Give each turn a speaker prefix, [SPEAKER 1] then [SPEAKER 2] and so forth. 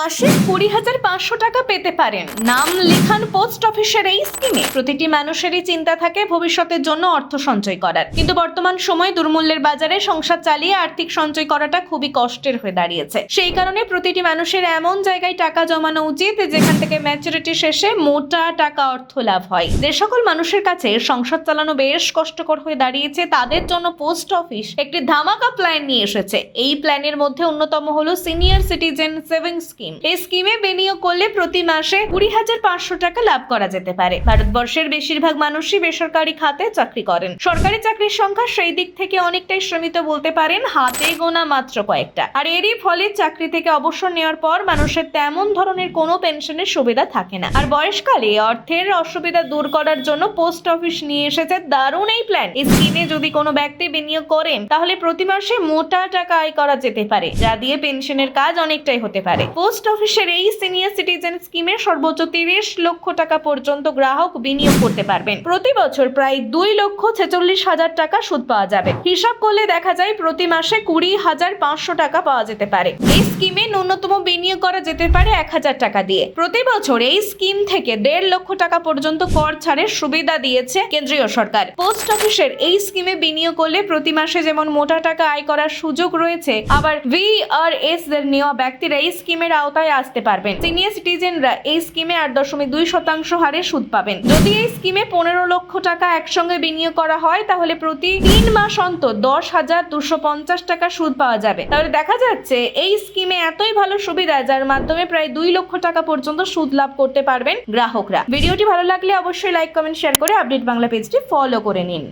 [SPEAKER 1] মাসে কুড়ি হাজার পাঁচশো টাকা পেতে পারেন। নাম লেখান পোস্ট অফিসের এই স্কিমে প্রতিটি মানুষেরই চিন্তা থাকে ভবিষ্যতের জন্য অর্থ সঞ্চয় করার। কিন্তু বর্তমান সময়ে দুর্মূল্যের বাজারে সংসার চালিয়ে আর্থিক সঞ্চয় করাটা খুবই কষ্টের হয়ে দাঁড়িয়েছে। সেই কারণে প্রতিটি মানুষের এমন জায়গায় টাকা জমানো উচিত যেখান থেকে ম্যাচুরিটি শেষে মোটা টাকা অর্থ লাভ হয়। যে সকল মানুষের কাছে সংসার চালানো বেশ কষ্টকর হয়ে দাঁড়িয়েছে, তাদের জন্য পোস্ট অফিস একটি ধামাকা প্ল্যান নিয়ে এসেছে। এই প্ল্যানের মধ্যে অন্যতম হলো সিনিয়র সিটিজেন সেভিং স্কিম। এই স্কিমে বিনিয়োগ করলে প্রতি মাসে কুড়ি হাজার পাঁচশো টাকা লাভ করা যেতে পারে। ভারতবর্ষের বেশিরভাগ মানুষই বেসরকারি খাতে চাকরি করেন। সরকারি চাকরির সংখ্যা সেই দিক থেকে অনেকটাই সীমিত বলতে পারেন, হাতে গোনা মাত্র কয়েকটা। আর এরই ফলে চাকরি থেকে অবসর নেওয়ার পর মানুষের তেমন ধরনের কোনো পেনশনের সুবিধা থাকে না। আর বয়সকালে অর্থের অসুবিধা দূর করার জন্য পোস্ট অফিস নিয়ে এসেছে দারুণ এই প্ল্যান। এই স্কিমে যদি কোনো ব্যক্তি বিনিয়োগ করেন, তাহলে প্রতি মাসে মোটা টাকা আয় করা যেতে পারে, যা দিয়ে পেনশনের কাজ অনেকটাই হতে পারে। পোস্ট অফিসের এই সিনিয়র সিটিজেন স্কিমে সর্বোচ্চ তিরিশ লক্ষ টাকা পর্যন্ত গ্রাহক বিনিয়োগ করতে পারবেন। প্রতি বছর প্রায় দুই লক্ষ ছেচল্লিশ হাজার টাকা সুদ পাওয়া যাবে। হিসাব করলে দেখা যায় প্রতি মাসে কুড়ি হাজার পাঁচশো টাকা পাওয়া যেতে পারে। এই স্কিমে ন্যূনতম বিনিয়োগ করা যেতে পারে এক হাজার টাকা দিয়ে। প্রতি বছর এই স্কিম থেকে দেড় লক্ষ টাকা পর্যন্ত কর ছাড়ের সুবিধা দিয়েছে কেন্দ্রীয় সরকার। পোস্ট অফিসের এই স্কিমে বিনিয়োগ করলে প্রতি মাসে যেমন মোটা টাকা আয় করার সুযোগ রয়েছে, আবার ভিআরএস এর নেওয়া ব্যক্তিরা এই স্কিমের আওতায় আসতে পারবেন। সিনিয়র সিটিজেনরা এই স্কিমে আট দশমিক দুই শতাংশ হারে সুদ পাবেন। যদি এই স্কিমে পনেরো লক্ষ টাকা একসঙ্গে বিনিয়োগ করা হয়, তাহলে প্রতি তিন মাস অন্তর দশ হাজার দুশো পঞ্চাশ টাকা সুদ পাওয়া যাবে। তাহলে দেখা যাচ্ছে, এই স্কিমে এতই ভালো সুবিধা, যার মাধ্যমে প্রায় দুই লক্ষ টাকা পর্যন্ত সুদ লাভ করতে পারবেন গ্রাহকরা। ভিডিওটি ভালো লাগলে অবশ্যই লাইক কমেন্ট শেয়ার করে আপডেট বাংলা পেজটি ফলো করে নিন।